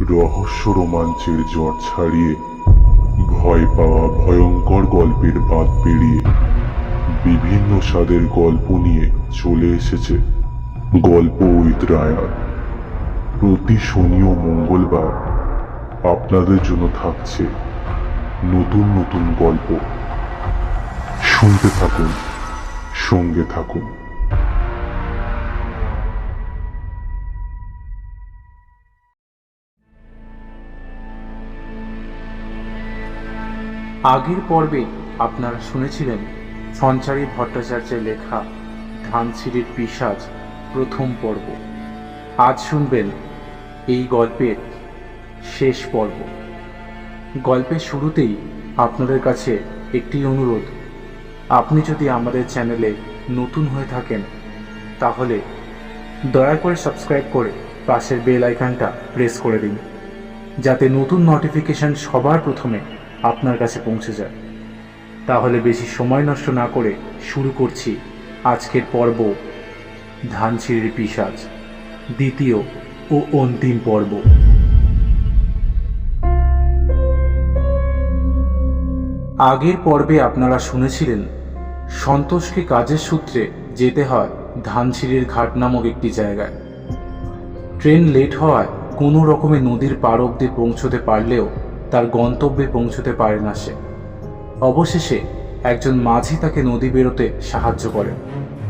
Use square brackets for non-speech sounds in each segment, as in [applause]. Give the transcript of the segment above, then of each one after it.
রহস্য রোমাঞ্চের জ্বর ছাড়িয়ে, ভয় পাওয়া ভয়ঙ্কর গল্পের বাঁধ পেরিয়ে, বিভিন্ন স্বাদের গল্প নিয়ে চলে এসেছে গল্প উইথ রায়ার প্রতি শনি ও মঙ্গলবার আপনাদের জন্য থাকছে নতুন নতুন গল্প। শুনতে থাকুন, সঙ্গে থাকুন। আগের পর্বে আপনারা শুনেছিলেন সঞ্চারী ভট্টাচার্যের লেখা ধানসিঁড়ির পিসাজ প্রথম পর্ব। আজ শুনবেন এই গল্পের শেষ পর্ব। গল্পের শুরুতেই আপনাদের কাছে একটি অনুরোধ। আপনি যদি আমাদের চ্যানেলে নতুন হয়ে থাকেন, তাহলে দয়া করে সাবস্ক্রাইব করে পাশের বেল আইকনটা প্রেস করে দিন, যাতে নতুন নোটিফিকেশন সবার প্রথমে আপনার কাছে পৌঁছে যায় তাহলে বেশি সময় নষ্ট না করে শুরু করছি আজকের পর্ব ধানছিঁড়ির পিসাজ দ্বিতীয় ও অন্তিম পর্ব। আগের পর্বে আপনারা শুনেছিলেন, সন্তোষকে কাজের সূত্রে যেতে হয় ধানছিঁড়ির ঘাট নামক একটি জায়গায়। ট্রেন লেট হওয়ায় কোনো রকমে নদীর পার অব্দি পৌঁছতে পারলেও তার গন্তব্যে পৌঁছতে পারে না সে। অবশেষে একজন মাঝি তাকে নদী বেরোতে সাহায্য করে।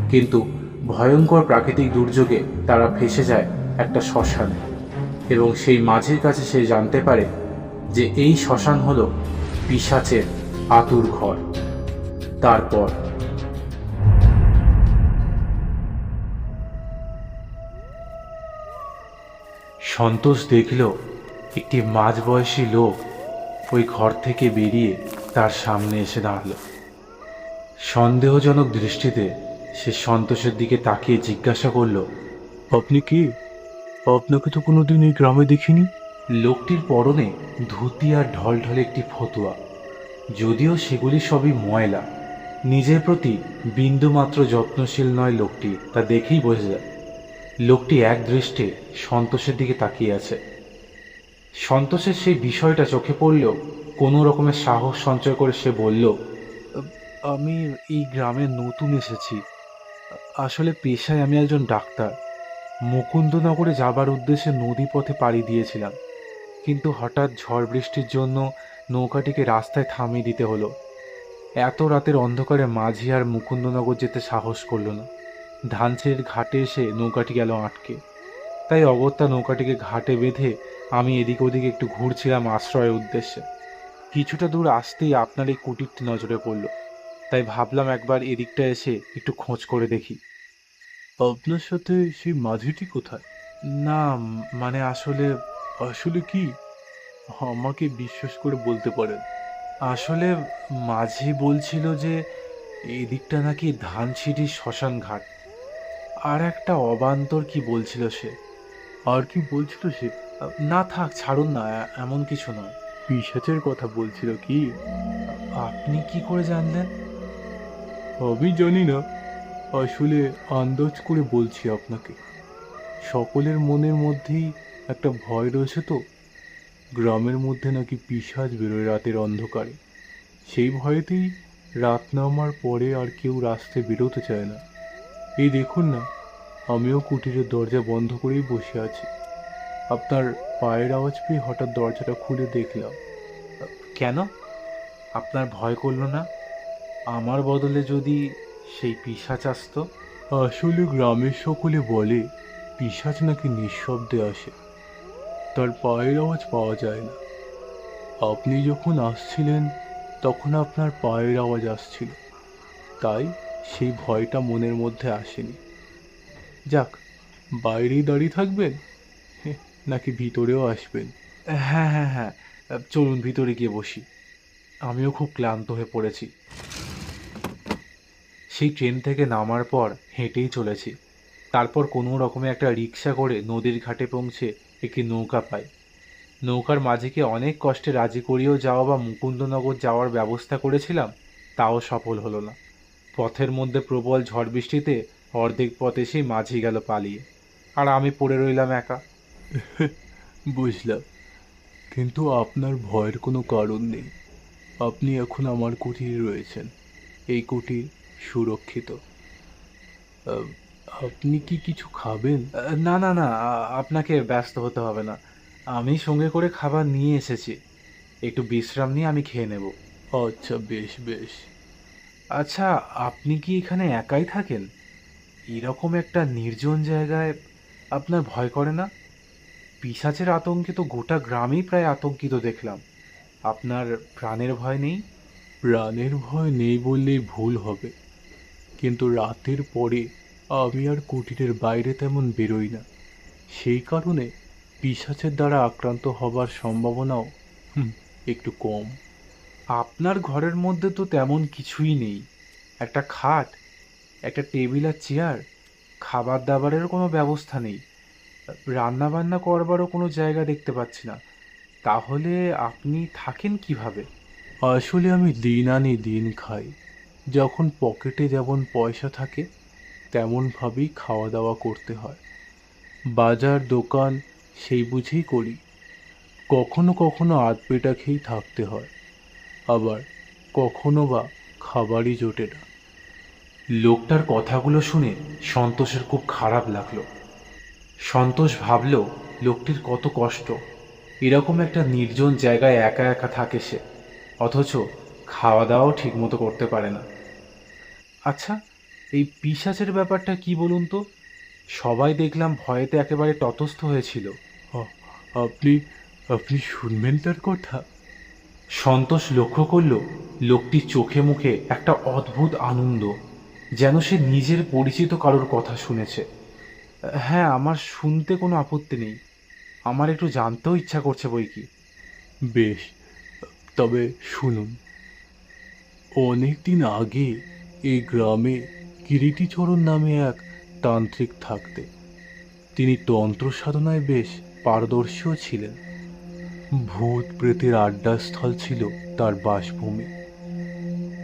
কিন্তু ভয়ঙ্কর প্রাকৃতিক দুর্যোগে তারা ফেসে যায় একটা শ্মশানে এবং সেই মাঝির কাছে সে জানতে পারে যে এই শ্মশান হলো পিসাচের আতুর ঘর। তারপর সন্তোষ দেখল একটি মাঝবয়সী লোক ওই ঘর থেকে বেরিয়ে তার সামনে এসে দাঁড়াল। সন্দেহজনক দৃষ্টিতে সে সন্তোষের দিকে তাকিয়ে জিজ্ঞাসা করল আপনি কি? আপনাকে তো কোনোদিন এই গ্রামে দেখিনি? লোকটির পরনে ধুতি আর ঢলঢলে একটি ফতুয়া। যদিও সেগুলি সবই ময়লা নিজের প্রতি বিন্দুমাত্র যত্নশীল নয় লোকটি তা দেখেই বোঝা যায়। লোকটি এক দৃষ্টে সন্তোষের দিকে তাকিয়ে আছে। সন্তোষের সেই বিষয়টা চোখে পড়লেও কোনো রকমের সাহস সঞ্চয় করে সে বলল, আমি এই গ্রামে নতুন এসেছি। আসলে পেশায় আমি একজন ডাক্তার। মুকুন্দনগরে যাবার উদ্দেশ্যে নদী পথে পাড়ি দিয়েছিলাম। কিন্তু হঠাৎ ঝড় বৃষ্টির জন্য নৌকাটিকে রাস্তায় থামিয়ে দিতে হলো। এত রাতের অন্ধকারে মাঝি আর মুকুন্দনগর যেতে সাহস করল না। ধানছেড়ির ঘাটে এসে নৌকাটি গেল আটকে। তাই অগত্যা নৌকাটিকে ঘাটে বেঁধে আমি এদিক ওদিক একটু ঘুরছিলাম আশ্রয়ের উদ্দেশ্যে। কিছুটা দূর আসতেই আপনার এই কুটিরটি নজরে পড়ল। তাই ভাবলাম একবার এদিকটা এসে একটু খোঁজ করে দেখি। আপনার সাথে সেই মাঝিটি কোথায়? না মানে আসলে আসলে কি? আমাকে বিশ্বাস করে বলতে পারেন। আসলে মাঝি বলছিল যে এদিকটা দিকটা নাকি ধানছিটির শ্মশান ঘাট। আর একটা অবান্তর কি বলছিল সে? আর কি বলছিল সে? না থাক ছাড়ুন না এমন কিছু নয়। পিসাচের কথা বলছিল কি? আপনি কি করে জানলেন? আমি জানি না। আসলে আন্দাজ করে বলছি আপনাকে। সকলের মনের মধ্যেই একটা ভয় রয়েছে তো। গ্রামের মধ্যে নাকি পিসাজ বেরোয় রাতের অন্ধকারে। সেই ভয়েতেই রাত নামার পরে আর কেউ রাস্তায় বেরোতে চায় না। এই দেখুন না আমিও কুটিরের দরজা বন্ধ করেই বসে আছি। আপনার পায়ের আওয়াজ পেয়ে হঠাৎ দরজাটা খুলে দেখলাম। কেন? আপনার ভয় করল না? আমার বদলে যদি সেই পিসাচ আসতো? আসলে গ্রামের সকলে বলে পিসাচ নাকি নিঃশব্দে আসে। তার পায়ের আওয়াজ পাওয়া যায় না। আপনি যখন আসছিলেন, তখন আপনার পায়ের আওয়াজ আসছিল। তাই সেই ভয়টা মনের মধ্যে আসেনি। যাক, বাইরেই দাঁড়িয়ে থাকবেন? নাকি ভিতরেও আসবেন? হ্যাঁ হ্যাঁ হ্যাঁ। চলুন ভিতরে গিয়ে বসি। আমিও খুব ক্লান্ত হয়ে পড়েছি। সেই ট্রেন থেকে নামার পর হেঁটেই চলেছি। তারপর কোনো রকমে একটা রিক্সা করে নদীর ঘাটে পৌঁছে একটি নৌকা পাই। নৌকার মাঝিকে অনেক কষ্টে রাজি করিয়েও যাওয়া বা মুকুন্দনগর যাওয়ার ব্যবস্থা করেছিলাম, তাও সফল হলো না। পথের মধ্যে প্রবল ঝড় বৃষ্টিতে অর্ধেক পথ এসেই মাঝি গেল পালিয়ে। আর আমি পড়ে রইলাম একা। [laughs] বুঝলাম। কিন্তু আপনার ভয়ের কোনো কারণ নেই। আপনি এখন আমার কুটিরে রয়েছেন। এই কুটির সুরক্ষিত। আপনি কি কিছু খাবেন? না না না আপনাকে ব্যস্ত হতে হবে না। আমি সঙ্গে করে খাবার নিয়ে এসেছি। একটু বিশ্রাম নিয়ে আমি খেয়ে নেব। আচ্ছা বেশ বেশ। আচ্ছা আপনি কি এখানে একাই থাকেন? এরকম একটা নির্জন জায়গায় আপনার ভয় করে না? পিশাচের আতঙ্কে তো গোটা গ্রামেই প্রায় আতঙ্কিত দেখলাম। আপনার প্রাণের ভয় নেই? প্রাণের ভয় নেই বললেই ভুল হবে। কিন্তু রাতের পরে আমি আর কুটিরের বাইরে তেমন বেরোই না। সেই কারণে পিশাচের দ্বারা আক্রান্ত হবার সম্ভাবনাও একটু কম। আপনার ঘরের মধ্যে তো তেমন কিছুই নেই। একটা খাট একটা টেবিল আর চেয়ার খাবার দাবারের কোনো ব্যবস্থা নেই। রান্না বান্না করবারও কোনো জায়গা দেখতে পাচ্ছি না। তাহলে আপনি থাকেন কীভাবে? আসলে আমি দিন আনি দিন খাই। যখন পকেটে যেমন পয়সা থাকে, তেমনভাবেই খাওয়া দাওয়া করতে হয়। বাজার, দোকান, সেই বুঝেই করি। কখনো কখনো আধ পেটা খেয়েই থাকতে হয়। আবার কখনো বা খাবারই জোটে না। লোকটার কথাগুলো শুনে সন্তোষের খুব খারাপ লাগল। সন্তোষ ভাবল লোকটির কত কষ্ট। এরকম একটা নির্জন জায়গায় একা একা থাকে সে অথচ খাওয়া দাওয়াও ঠিকমতো করতে পারে না। আচ্ছা এই পিশাচের ব্যাপারটা কি বলুন তো? সবাই দেখলাম ভয়েতে একেবারে ততস্থ হয়েছিল। আপনি আপনি শুনবেন তার কথা। সন্তোষ লক্ষ্য করল লোকটির চোখে মুখে একটা অদ্ভুত আনন্দ যেন সে নিজের পরিচিত কারোর কথা শুনেছে। হ্যাঁ আমার শুনতে কোনো আপত্তি নেই। আমার একটু জানতেও ইচ্ছা করছে বই কি। বেশ, তবে শুনুন। অনেক দিন আগে এই গ্রামে কিরিটিচরণ নামে এক তান্ত্রিক থাকতে। তিনি তন্ত্র সাধনায় বেশ পারদর্শীও ছিলেন। ভূত প্রেতের আড্ডাস্থল ছিল তার বাসভূমি।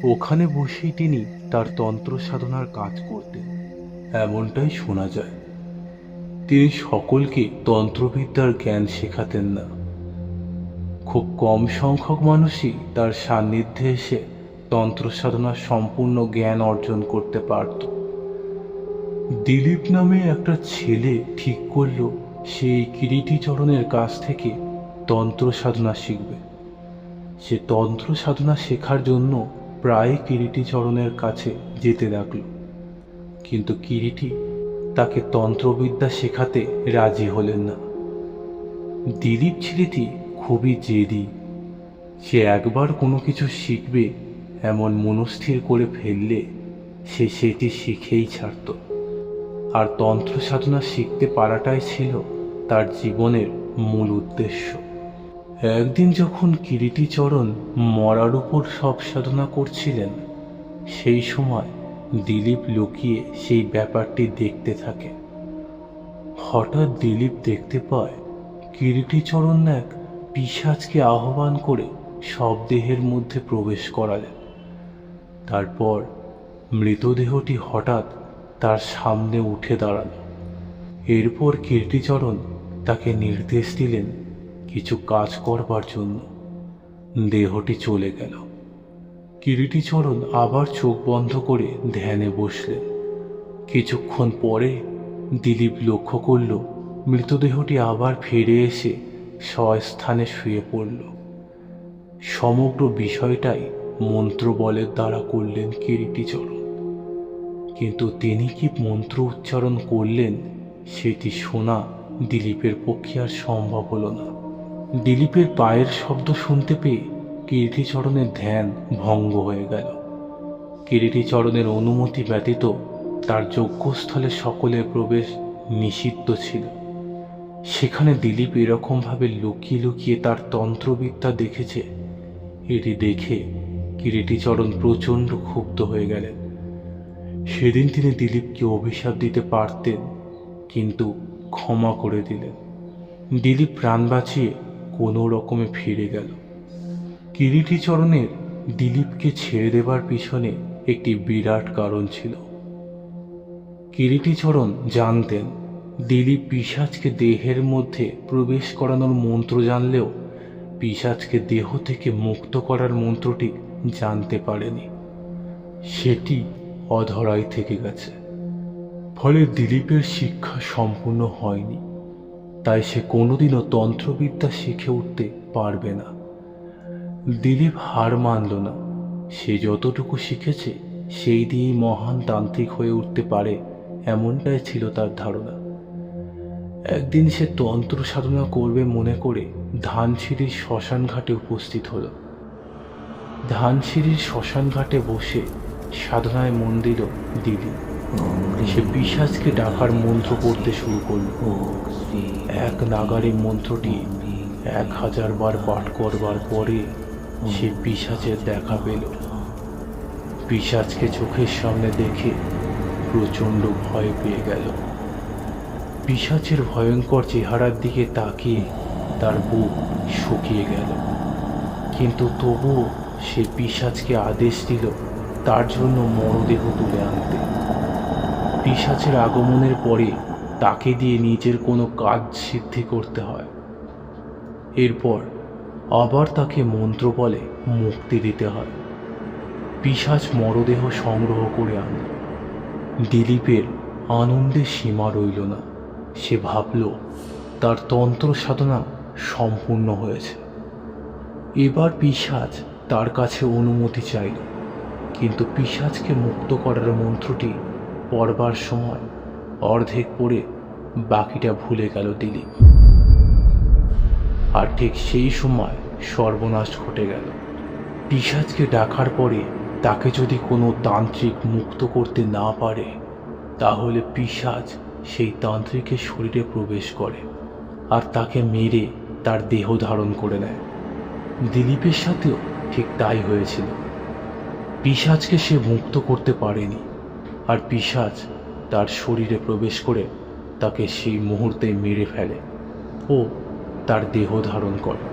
ওখানে বসেই তিনি তার তন্ত্র সাধনার কাজ করতেন। এমনটাই শোনা যায়। তিনি সকলকে তন্ত্রবিদ্যার জ্ঞান শেখাতেন না। খুব কম সংখ্যক মানুষই তার সান্নিধ্যে এসে তন্ত্র সাধনার সম্পূর্ণ জ্ঞান অর্জন করতে পারত। দিলীপ নামে একটা ছেলে ঠিক করল সেই কিরিটিচরণের কাছ থেকে তন্ত্র সাধনা শিখবে। সে তন্ত্র সাধনা শেখার জন্য প্রায় কিরিটিচরণের কাছে যেতে লাগল। কিন্তু কিরিটি তাকে তন্ত্রবিদ্যা শেখাতে রাজি হলেন না। দিলীপ ছেলেটি খুবই জেদি। সে একবার কোনো কিছু শিখবে, এমন মনস্থির করে ফেললে সে সেটি শিখেই ছাড়ত। আর তন্ত্র সাধনা শিখতে পারাটাই ছিল তার জীবনের মূল উদ্দেশ্য। একদিন যখন কিরিটিচরণ মরার উপর সব সাধনা করছিলেন, সেই সময় দিলীপ লুকিয়ে সেই ব্যাপারটি দেখতে থাকে। হঠাৎ দিলীপ দেখতে পায় কিরিটিচরণ এক পিশাচকে আহ্বান করে সব দেহের মধ্যে প্রবেশ করালেন। তারপর মৃতদেহটি হঠাৎ তার সামনে উঠে দাঁড়াল। এরপর কীর্তিচরণ তাকে নির্দেশ দিলেন কিছু কাজ করবার জন্য। দেহটি চলে গেল। কিরিটিচরণ আবার চোখ বন্ধ করে ধ্যানে বসলেন। কিছুক্ষণ পরে দিলীপ লক্ষ্য করল, মৃতদেহটি আবার ফিরে এসে স্বস্থানে শুয়ে পড়ল। সমগ্র বিষয়টাই মন্ত্র বলের দ্বারা করলেন কিরিটিচরণ। কিন্তু তিনি কি মন্ত্র উচ্চারণ করলেন, সেটি শোনা দিলীপের পক্ষে আর সম্ভব হল না। দিলীপের পায়ের শব্দ শুনতে পেয়ে কীর্তিচরণের ধ্যান ভঙ্গ হয়ে গেল। কীর্তিচরণের অনুমতি ব্যতীত তার যজ্ঞস্থলে সকলের প্রবেশ নিষিদ্ধ ছিল। সেখানে দিলীপ এরকমভাবে লুকিয়ে লুকিয়ে তার তন্ত্রবিদ্যা দেখেছে। এটি দেখে কিরিটিচরণ প্রচণ্ড ক্ষুব্ধ হয়ে গেলেন। সেদিন তিনি দিলীপকে অভিশাপ দিতে পারতেন, কিন্তু ক্ষমা করে দিলেন। দিলীপ প্রাণ বাঁচিয়ে কোনো রকমে ফিরে গেল। কিরিটিচরণের দিলীপকে ছেড়ে দেবার পিছনে একটি বিরাট কারণ ছিল। কিরিটিচরণ জানতেন, দিলীপ পিসাজকে দেহের মধ্যে প্রবেশ করানোর মন্ত্র জানলেও পিসাজকে দেহ থেকে মুক্ত করার মন্ত্রটি জানতে পারেনি। সেটি অধরাই থেকে গেছে। ফলে দিলীপের শিক্ষা সম্পূর্ণ হয়নি, তাই সে কোনোদিনও তন্ত্রবিদ্যা শিখে উঠতে পারবে না। দিলীপ হার মানল না। সে যতটুকু শিখেছে, সেই দিয়েই মহান তান্ত্রিক হয়ে উঠতে পারে, এমনটাই ছিল তার ধারণা। একদিন সে তন্ত্র সাধনা করবে মনে করে ধানসিঁড়ির শ্মশান ঘাটে উপস্থিত হলো। ধানসিঁড়ির শ্মশান ঘাটে বসে সাধনায় মন দিল দিলীপ। সে পিসাজকে ডাকার মন্ত্র পড়তে শুরু করল। এক নাগারে মন্ত্রটি এক হাজার বার পাঠ করবার পরে সে পিসাচের দেখা পেল। পিসাজকে চোখের সামনে দেখে প্রচণ্ড ভয় পেয়ে গেল। পিসাচের ভয়ঙ্কর চেহারার দিকে তাকিয়ে তার বুক শুকিয়ে গেল। কিন্তু তবুও সে পিসাজকে আদেশ দিল তার জন্য মরদেহ তুলে আনতে। পিসাচের আগমনের পরে তাকে দিয়ে নিজের কোনো কাজ সিদ্ধি করতে হয়। এরপর আবার তাকে মন্ত্র বলে মুক্তি দিতে হয়। পিসাচ মরদেহ সংগ্রহ করে আনল দিলীপের আনন্দের সীমা রইল না। সে ভাবল, তার তন্ত্র সাধনা সম্পূর্ণ হয়েছে। এবার পিসাজ তার কাছে অনুমতি চাইল, কিন্তু পিসাজকে মুক্ত করার মন্ত্রটি পড়বার সময় অর্ধেক পড়ে বাকিটা ভুলে গেল দিলীপ। আর ঠিক সেই সময় সর্বনাশ ঘটে গেল। পিসাজকে ডাকার পরে তাকে যদি কোনো তান্ত্রিক মুক্ত করতে না পারে, তাহলে পিসাজ সেই তান্ত্রিকের শরীরে প্রবেশ করে আর তাকে মেরে তার দেহ ধারণ করে নেয়। দিলীপের সাথেও ঠিক তাই হয়েছিল। পিসাজকে সে মুক্ত করতে পারেনি আর পিসাজ তার শরীরে প্রবেশ করে তাকে সেই মুহূর্তে মেরে ফেলে ও তার দেহ ধারণ করে।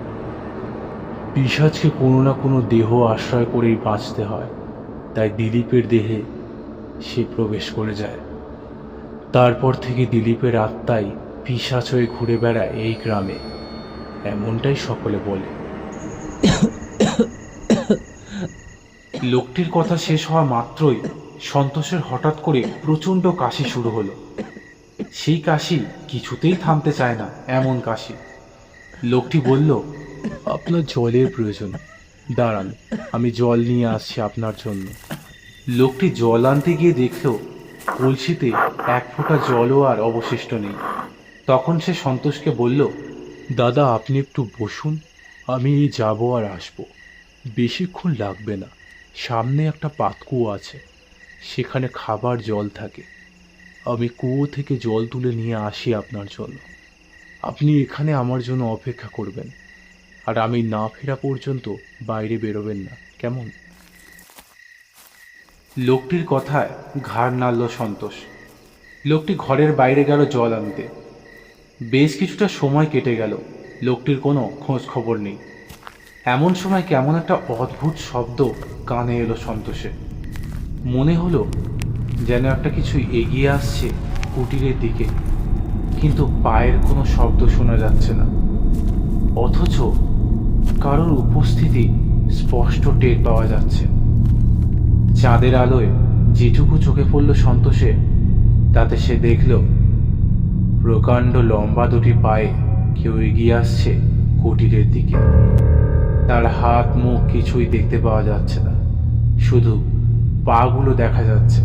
পিসাজকে কোনো না কোনো দেহ আশ্রয় করেই বাঁচতে হয়, তাই দিলীপের দেহে সে প্রবেশ করে যায়। তারপর থেকে দিলীপের আত্মাই পিসাচ হয়ে ঘুরে বেড়ায় এই গ্রামে, এমনটাই সকলে বলে। লোকটির কথা শেষ হওয়া মাত্রই সন্তোষের হঠাৎ করে প্রচণ্ড কাশি শুরু হলো। সেই কাশি কিছুতেই থামতে চায় না, এমন কাশি। লোকটি বলল আপনার জলের প্রয়োজন। দাঁড়ান, আমি জল নিয়ে আসছি আপনার জন্য। লোকটি জল আনতে গিয়ে দেখল কলসিতে এক ফোঁটা জলও আর অবশিষ্ট নেই। তখন সে সন্তোষকে বলল, দাদা, আপনি একটু বসুন, আমি যাব আর আসব। বেশিক্ষণ লাগবে না, সামনে একটা পাতকুয়ো আছে, সেখানে খাবার জল থাকে। আমি কুয়ো থেকে জল তুলে নিয়ে আসি আপনার জন্য। আপনি এখানে আমার জন্য অপেক্ষা করবেন। আর আমি না ফেরা পর্যন্ত বাইরে বেরোবেন না। কেমন? লোকটির কথায় ঘাড় নাড়ল সন্তোষ। লোকটি ঘরের বাইরে গেল জল আনতে। বেশ কিছুটা সময় কেটে গেল। লোকটির কোনো খোঁজ খবর নেই। এমন সময় কেমন একটা অদ্ভুত শব্দ কানে এলো সন্তোষে মনে হলো যেন একটা কিছু এগিয়ে আসছে কুটিরের দিকে, কিন্তু পায়ের কোনো শব্দ শোনা যাচ্ছে না। অথচ কারোর উপস্থিতি স্পষ্ট টের পাওয়া যাচ্ছে। চাঁদের আলোয় যেটুকু চোখে পড়ল সন্তোষে, তাতে সে দেখল, প্রকাণ্ড লম্বা দুটি পায়ে কেউ এগিয়ে আসছে কুটিরের দিকে। তার হাত মুখ কিছুই দেখতে পাওয়া যাচ্ছে না, শুধু পাগুলো দেখা যাচ্ছে।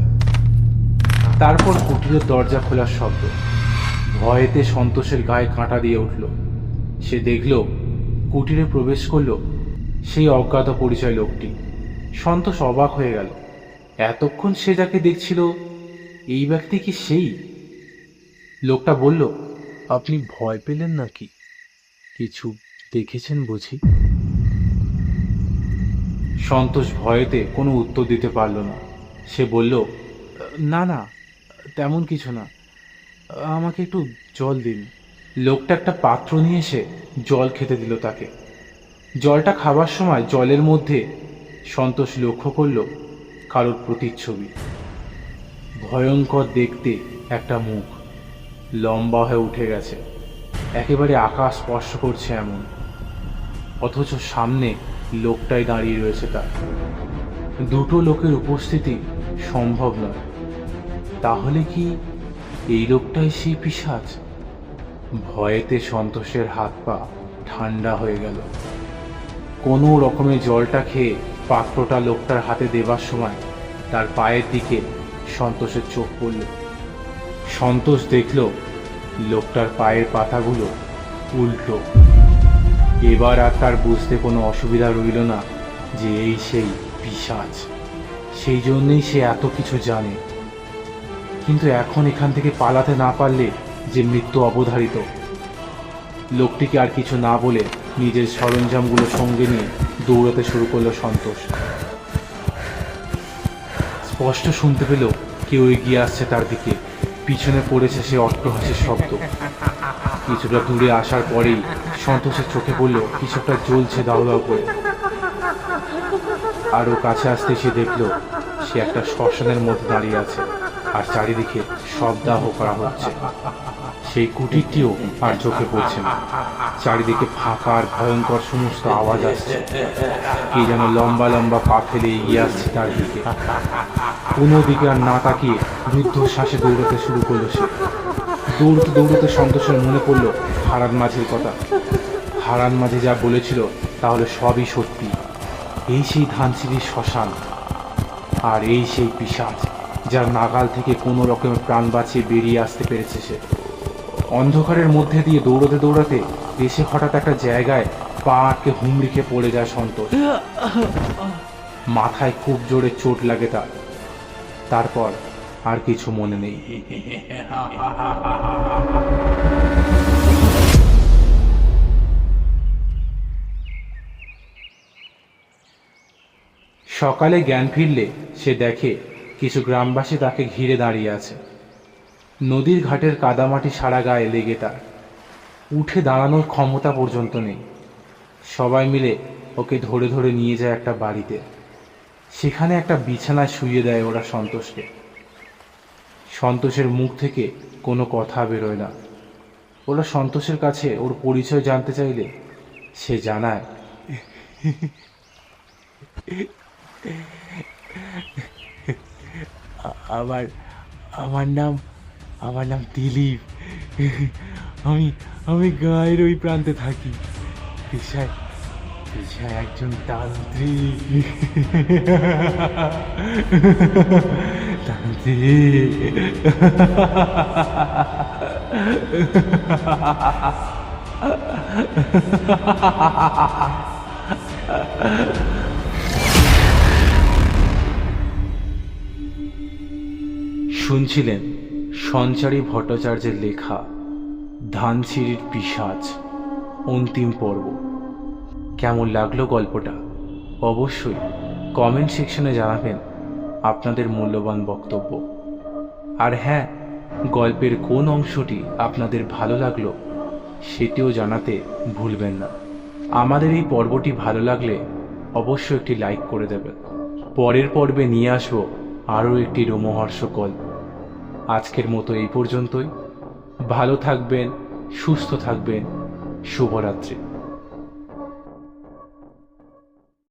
তারপর কুটিরের দরজা খোলার শব্দ। ভয়েতে সন্তোষের গায়ে কাঁটা দিয়ে উঠল। সে দেখল কুটিরে প্রবেশ করল সেই অজ্ঞাত পরিচয় লোকটি। সন্তোষ অবাক হয়ে গেল। এতক্ষণ সে যাকে দেখছিল, এই ব্যক্তি কি সেই? লোকটা বলল, আপনি ভয় পেলেন নাকি? কিছু দেখেছেন বুঝি? সন্তোষ ভয়েতে কোনো উত্তর দিতে পারল না। সে বলল, না না, তেমন কিছু না। আমাকে একটু জল দিন। লোকটা একটা পাত্র নিয়ে এসে জল খেতে দিল তাকে। জলটা খাবার সময় জলের মধ্যে সন্তোষ লক্ষ্য করল কারোর প্রতিচ্ছবি। ভয়ঙ্কর দেখতে একটা মুখ। লম্বা হয়ে উঠে গেছে। একেবারে আকাশ স্পর্শ করছে এমন। অথচ সামনে লোকটাই দাঁড়িয়ে রয়েছে তার। দুটো লোকের উপস্থিতি সম্ভব নয়। তাহলে কি এই লোকটাই সেই পিসাজ ভয়েতে সন্তোষের হাত পা ঠান্ডা হয়ে গেল। কোনো রকমে জলটা খেয়ে পাত্রটা লোকটার হাতে দেবার সময় তার পায়ের দিকে সন্তোষের চোখ পড়ল। সন্তোষ দেখল লোকটার পায়ের পাতাগুলো উল্টো। এবার আর তার বুঝতে কোনো অসুবিধা রইল না যে এই সেই পিসাজ সেই জন্যই সে এত কিছু জানে। কিন্তু এখন এখান থেকে পালাতে না পারলে যে মৃত্যু অবধারিত। লোকটিকে আর কিছু না বলে নিজের সরঞ্জামগুলো সঙ্গে নিয়ে দৌড়াতে শুরু করল সন্তোষ। স্পষ্ট শুনতে পেল কেউ এগিয়ে আসছে তার দিকে। পিছনে পড়েছে সে অট্টহাসির শব্দ। কিছুটা দূরে আসার পরেই সন্তোষের চোখে পড়ল কিছুটা জ্বলছে দাউ দাও করে আরও কাছে আসতে সে দেখল সে একটা শ্মশানের মধ্যে দাঁড়িয়ে আছে আর চারিদিকে শবদাহ করা হচ্ছে। সেই কুটিরটিও আর চোখে পড়ছে না। চারিদিকে ফাঁকা আর ভয়ঙ্কর সমস্ত আওয়াজ আসছে। কে যেন লম্বা লম্বা পা ফেলে এগিয়ে আসছে তার দিকে। কোনো দিকে আর না তাকিয়ে রুদ্ধশ্বাসে দৌড়াতে শুরু করল সে। দৌড়তে দৌড়তে সন্তোষের মনে পড়ল হারান মাঝির কথা। হারান মাঝি যা বলেছিল তাহলে সবই সত্যি। এই সেই ধানসিঁড়ির শ্মশান আর এই সেই পিসাজ যার নাগাল থেকে কোনো রকমের প্রাণ বাঁচিয়ে বেরিয়ে আসতে পেরেছে সে। অন্ধকারের মধ্যে দিয়ে দৌড়াতে দৌড়াতে এসে হঠাৎ একটা জায়গায় পা আটকে হুমড়িকে পড়ে যায় সন্তোষ। মাথায় খুব জোরে চোট লাগে তার। তারপর আর কিছু মনে নেই। সকালে জ্ঞান ফিরলে সে দেখে কিছু গ্রামবাসী তাকে ঘিরে দাঁড়িয়ে আছে। নদীর ঘাটের কাদামাটি সারা গায়ে লেগে তার। উঠে দাঁড়ানোর ক্ষমতা পর্যন্ত নেই। সবাই মিলে ওকে ধরে ধরে নিয়ে যায় একটা বাড়িতে। সেখানে একটা বিছানায় শুইয়ে দেয় ওরা সন্তোষকে। সন্তোষের মুখ থেকে কোনো কথা বেরোয় না। ওরা সন্তোষের কাছে ওর পরিচয় জানতে চাইলে সে জানায় আমার আমার নাম আমার নাম দিলীপ। আমি আমি গায়ের ওই প্রান্তে থাকি। পেশায় পেশায় একজন তান্ত্রিক। তান্ত্রিক। শুনছিলেন সঞ্চারী ভট্টাচার্যের লেখা ধানসিঁড়ির পিসাজ, অন্তিম পর্ব। কেমন লাগল গল্পটা? অবশ্যই কমেন্ট সেকশনে জানাবেন আপনাদের মূল্যবান বক্তব্য। আর হ্যাঁ গল্পের কোন অংশটি আপনাদের ভালো লাগল সেটিও জানাতে ভুলবেন না। আমাদের এই পর্বটি ভালো লাগলে অবশ্যই একটি লাইক করে দেবেন। পরের পর্বে নিয়ে আসব আরও একটি রোমহর্ষ গল্প। আজকের মতো এই পর্যন্তই। ভালো থাকবেন সুস্থ থাকবেন। শুভরাত্রি।